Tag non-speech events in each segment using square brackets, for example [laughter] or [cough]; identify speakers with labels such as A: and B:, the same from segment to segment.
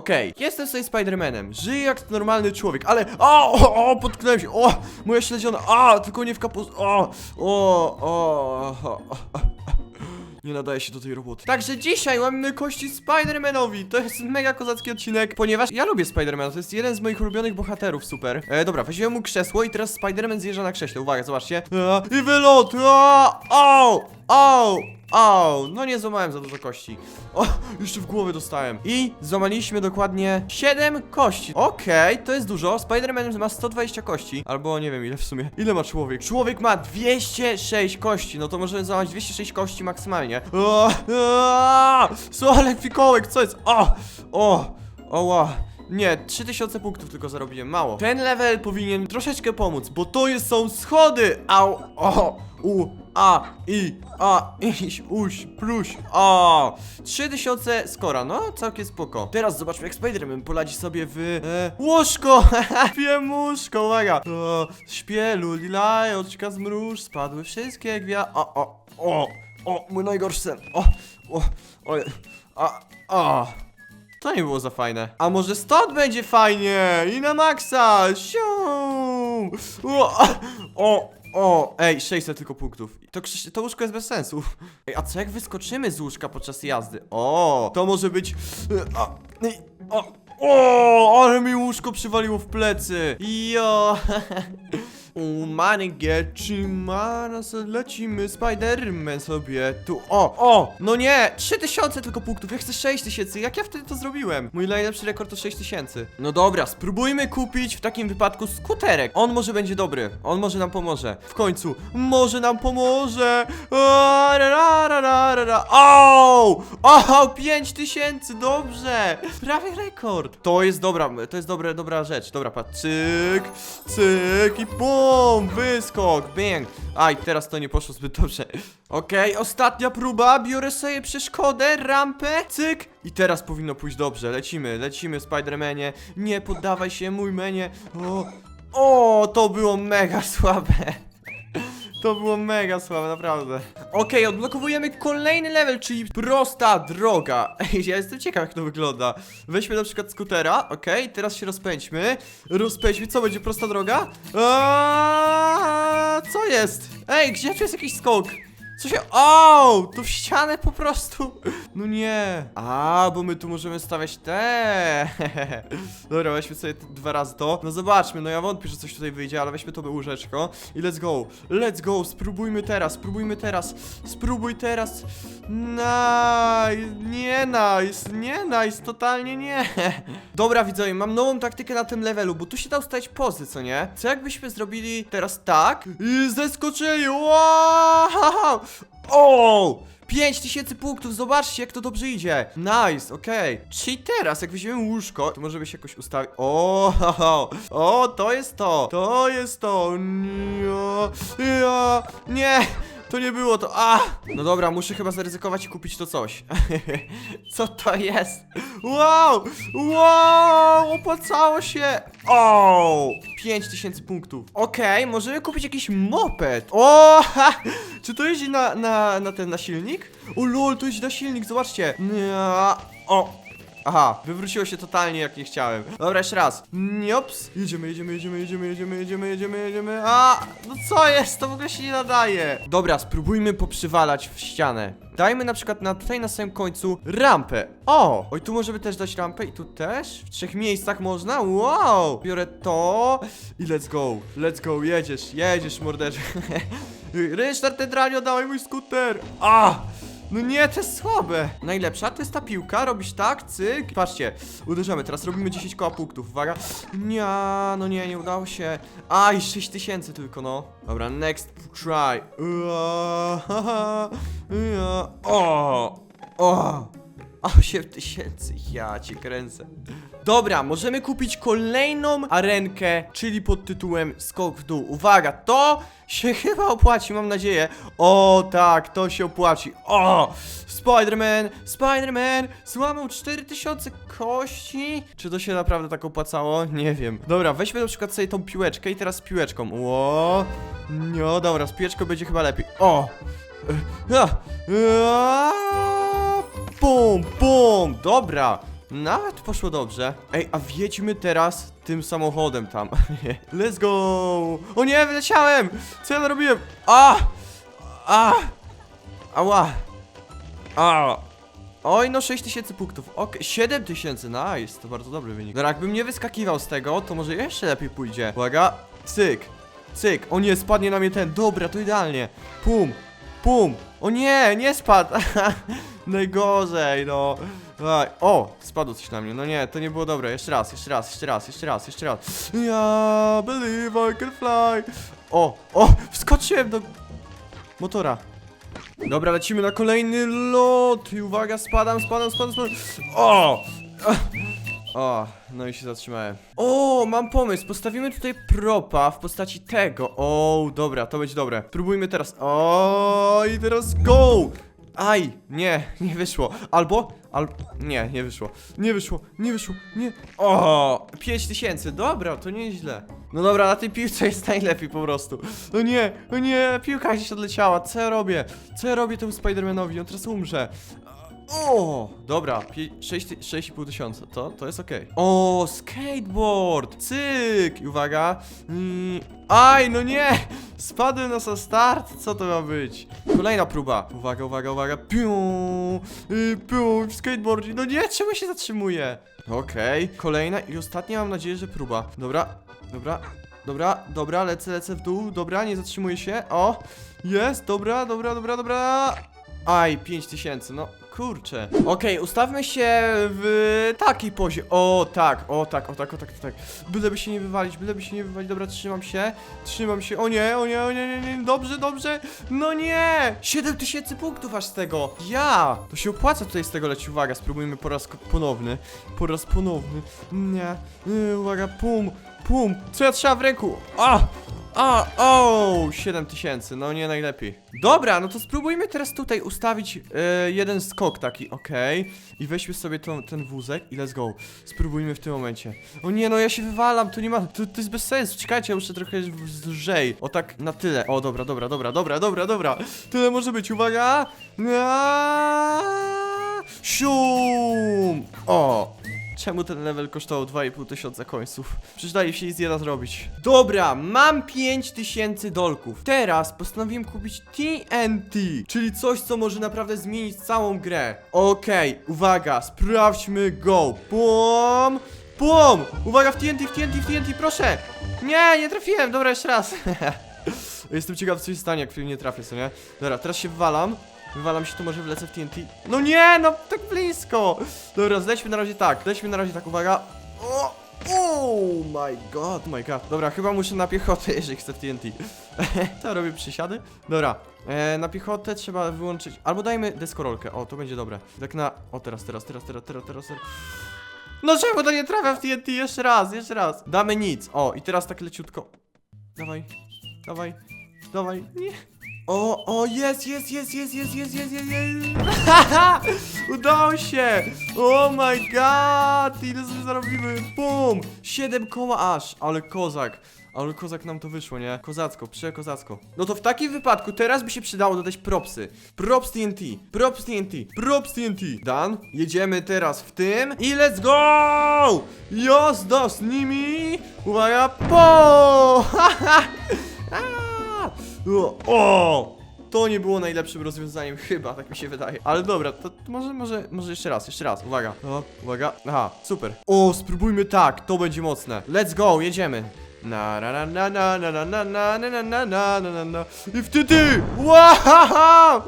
A: Okej, jestem sobie Spidermanem, żyję jak normalny człowiek, ale... O, o, o, potknąłem się, o, moja śledziona, a, tylko nie w kapus... O, o, o, o, o. Nie nadaje się do tej roboty. Także dzisiaj mamy kości Spidermanowi. To jest mega kozacki odcinek, ponieważ ja lubię Spidermana. To jest jeden z moich ulubionych bohaterów, super. E, dobra, weźmiemy mu krzesło i teraz Spiderman zjeżdża na krześle. Uwaga, zobaczcie. A, I wylot! A, o, o, o, no nie złamałem za dużo kości. O, jeszcze w głowę dostałem. I złamaliśmy dokładnie 7 kości. Okej, to jest dużo. Spider-Man ma 120 kości. Albo nie wiem ile w sumie. Ile ma człowiek? Człowiek ma 206 kości. No to możemy złamać 206 kości maksymalnie. Słuchaj, fikołek, co jest? O, o, o, ła. Nie, 3000 punktów tylko zarobiłem, mało. Ten level powinien troszeczkę pomóc, bo to jest, są schody! Au, o, u, a, i, a, iś, uś, pluś, o. 3000 skora, no całkiem spoko. Teraz zobaczmy jak Spider-Man poladzi sobie w e, łóżko! [laughs] Wiem łóżko, uwaga! Śpielu, lilajoczka zmróż, spadły wszystkie gwia... O, o, o, o, mój najgorszy sen. O, o, o, a, a. To nie było za fajne. A może stąd będzie fajnie? I na maksa! Siu! O, o, o, ej, 600 tylko punktów. To, to łóżko jest bez sensu. Ej, a co jak wyskoczymy z łóżka podczas jazdy? O, to może być... A, i- o, o, ale mi łóżko przywaliło w plecy. Jo. [laughs] Umany Trzymana se lecimy Spiderman sobie tu. O, o, no nie 3000 tylko punktów, ja chcę 6000 Jak ja wtedy to zrobiłem? Mój najlepszy rekord to 6000 No dobra, spróbujmy kupić w takim wypadku skuterek. On może będzie dobry, on może nam pomoże. W końcu, może nam pomoże. Ra, ra, ra, ra, ra. O, o, 5000, dobrze. Prawie rekord. To jest dobra, to jest dobra, dobra rzecz. Dobra, patrz, cyk, cyk i bum, wyskok, bang Aj, teraz to nie poszło zbyt dobrze. Okej, ostatnia próba, biorę sobie przeszkodę, rampę, cyk. I teraz powinno pójść dobrze, lecimy, lecimy Spidermanie. Nie poddawaj się, mój menie. O, o to było mega słabe to było mega słabe, naprawdę. Okej, odblokowujemy kolejny level, czyli prosta droga. Ej, ja jestem ciekaw, jak to wygląda. Weźmy na przykład skutera, okej, teraz się rozpędźmy. Rozpędźmy, co będzie prosta droga? Aaaa, co jest? Ej, gdzie tu jest jakiś skok? Co się... O, to w ścianę po prostu. No nie. A, bo my tu możemy stawiać te. [laughs] Dobra, weźmy sobie dwa razy to. No zobaczmy, no ja wątpię, że coś tutaj wyjdzie, ale weźmy to łóżeczko. I let's go. Let's go. Spróbujmy teraz, spróbujmy teraz. Spróbuj teraz. Nice. Nie nice. Nie nice. Totalnie nie. [laughs] Dobra, widzowie, mam nową taktykę na tym levelu, bo tu się da ustawić pozy, co nie? Co jakbyśmy zrobili teraz tak? I zeskoczyli. Wow! [laughs] O! 5000 punktów, zobaczcie jak to dobrze idzie. Nice, okej. Czyli teraz, jak weźmiemy łóżko To możemy się jakoś ustawić. O, o, to jest to. To jest to. Nie, nie to nie było to, a! No dobra, muszę chyba zaryzykować i kupić to coś [laughs] Co to jest? Wow! Wow! Opłacało się! O! 5000 punktów Okej, możemy kupić jakiś moped O! Ha! Czy to jeździ na, na, na ten, na silnik? O lol, to jeździ na silnik, zobaczcie O! Aha, wywróciło się totalnie jak nie chciałem. Dobra, jeszcze raz. Niops. Jedziemy, jedziemy, jedziemy, jedziemy, jedziemy, jedziemy, jedziemy, jedziemy. A, no co jest? To w ogóle się nie nadaje. Dobra, spróbujmy poprzywalać w ścianę. Dajmy na przykład na tutaj na samym końcu rampę. O! Oj, tu możemy też dać rampę i tu też? W trzech miejscach można? Wow! Biorę to i let's go. Let's go, jedziesz, jedziesz morderze. [laughs] Ryszard Tedranio, dawaj mój skuter. A! No nie, to jest słabe. Najlepsza to jest ta piłka, robisz tak, cyk. Patrzcie, uderzamy, teraz robimy 10 koła punktów, uwaga. Nie, no nie, nie udało się. Aj, 6000 tylko, no. Dobra, next try. Ua. O, o. 8 tysięcy, ja cię kręcę. Dobra, możemy kupić kolejną arenkę, czyli pod tytułem Skok w dół. Uwaga, to się [laughs] chyba opłaci, mam nadzieję. O, tak, to się opłaci. O, Spider-Man, Spider-Man, złamał 4000 kości. Czy to się naprawdę tak opłacało? Nie wiem. Dobra, weźmy na przykład sobie tą piłeczkę i teraz z piłeczką. Ło, no dobra, z piłeczką będzie chyba lepiej. O, E, a, a, Bum, bum, dobra Nawet poszło dobrze. Ej, a wjedźmy teraz tym samochodem tam. [laughs] Let's go! O nie, wyleciałem! Co ja narobiłem? A! A! Ała! A! Oj, no 6000 punktów. Ok, 7000, nice. To bardzo dobry wynik. Dobra, jakbym nie wyskakiwał z tego, to może jeszcze lepiej pójdzie. Uwaga, cyk, cyk. O nie, spadnie na mnie ten. Dobra, to idealnie. Pum, pum. O nie, nie spadł. [laughs] Najgorzej, no. Aj, O, spadło coś na mnie. No nie, to nie było dobre. Jeszcze raz, jeszcze raz, jeszcze raz, jeszcze raz, jeszcze raz. Ja believe I can fly. O, o, wskoczyłem do motora. Dobra, lecimy na kolejny lot. I uwaga, spadam, spadam, spadam, spadam. O! O, no i się zatrzymałem. O, mam pomysł. Postawimy tutaj propa w postaci tego. O, dobra, to będzie dobre. Próbujmy teraz. O, i teraz go! Aj, nie, nie wyszło. Albo, albo, nie, nie wyszło. Nie wyszło, nie wyszło, nie. O, 5000, dobra, to nieźle. No dobra, na tej piłce jest najlepiej po prostu. No nie, no nie, piłka gdzieś odleciała. Co ja robię? Co ja robię temu Spidermanowi? On teraz umrze. O, dobra, pie- sześć ty- 6,5 tysiąca, to, to jest okej. O, skateboard, cyk, i uwaga. Mm, aj, no nie, spadłem na sam start, co to ma być? Kolejna próba, uwaga, uwaga, uwaga, piu, y, piu, w skateboardzie, no nie, czemu się zatrzymuje? Okej, kolejna i ostatnia, mam nadzieję, że próba. Dobra, dobra, dobra, dobra, lecę, lecę w dół, dobra, nie zatrzymuję się, o, jest, dobra, dobra, dobra, dobra. Aj, 5000, no kurczę. Okej, ustawmy się w takiej pozie. O tak, o tak, o tak, o tak, o tak. Byleby się nie wywalić, byleby się nie wywalić. Dobra, trzymam się, trzymam się. O nie, o nie, o nie, nie, nie. dobrze, dobrze. No nie! 7000 punktów aż z tego. Ja! To się opłaca tutaj z tego lecieć. Uwaga, spróbujmy po raz ponowny. Po raz ponowny. Nie. Yy, uwaga, pum, pum. Co ja trzeba w ręku? A! A, o, 7000, no nie najlepiej. Dobra, no to spróbujmy teraz tutaj ustawić e, jeden skok taki, okej. I weźmy sobie tą, ten wózek i let's go. Spróbujmy w tym momencie. O nie, no ja się wywalam, to nie ma, to, to jest bez sensu. Czekajcie, ja muszę trochę lżej. O tak, na tyle. O, dobra, dobra, dobra, dobra, dobra, dobra. Tyle może być, uwaga. Aaaa! Sium! O, Czemu ten level kosztował 2,5 tysiąca końców? Przecież daje się nic nie da zrobić. Dobra, mam 5000 dolków. Teraz postanowiłem kupić TNT, czyli coś, co może naprawdę zmienić całą grę. Okej, uwaga, sprawdźmy go. Pum, pum! Uwaga, w TNT, w TNT, w TNT, proszę! Nie, nie trafiłem, dobra, jeszcze raz. [laughs] Jestem ciekaw, co się stanie, jak w nie trafię, co nie? Dobra, teraz się wywalam. Wywalam się, to może wlecę w TNT. No nie, no tak blisko! Dobra, zlećmy na razie tak, zlećmy na razie tak, uwaga. O, oh my god, oh my god. Dobra, chyba muszę na piechotę, [laughs] jeżeli chcę w TNT. [laughs] to robię przysiady. Dobra, e, na piechotę trzeba wyłączyć, albo dajmy deskorolkę, o, to będzie dobre. Tak na, o teraz, teraz, teraz, teraz, teraz, teraz. teraz. No czemu to nie trafia w TNT? Jeszcze raz, jeszcze raz. Damy nic. O, i teraz tak leciutko. Dawaj, dawaj, dawaj. Nie. O, o, jest, jest, jest, jest, jest, jest, jest, jest, jest. Haha! [laughs] Udało się! Oh my god! Ile sobie zarobimy? Bum! 7 koła aż, ale kozak. Ale kozak nam to wyszło, nie? Kozacko, przekozacko. No to w takim wypadku teraz by się przydało dodać propsy. Props TNT, props TNT, props TNT. Dan, jedziemy teraz w tym i let's go! Jazda z nimi! Uwaga, po! [laughs] Haha! O! To nie było najlepszym rozwiązaniem, chyba, tak mi się wydaje. Ale dobra, to, może, może, może jeszcze raz, jeszcze raz. Uwaga. O, uwaga. Aha, super. O, spróbujmy tak, to będzie mocne. Let's go, jedziemy. Na na na na na na na na na na na na na na na I wtedy! Wow!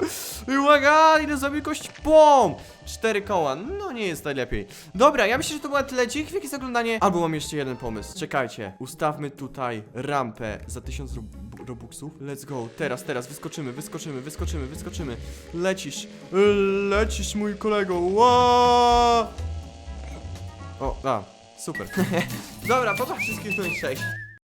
A: Uwaga, idę sobie kość pom! Cztery koła, no nie jest najlepiej. Dobra, ja myślę, że to była tyle. Dzięki wielkie za oglądanie. Albo mam jeszcze jeden pomysł. Czekajcie, ustawmy tutaj rampę za 1000 rob robuxów. Let's go, teraz, teraz, wyskoczymy, wyskoczymy, wyskoczymy, wyskoczymy. Lecisz, lecisz mój kolego, wow! O, a, super. [laughs] Dobra, pa pa wszystkim, no i cześć.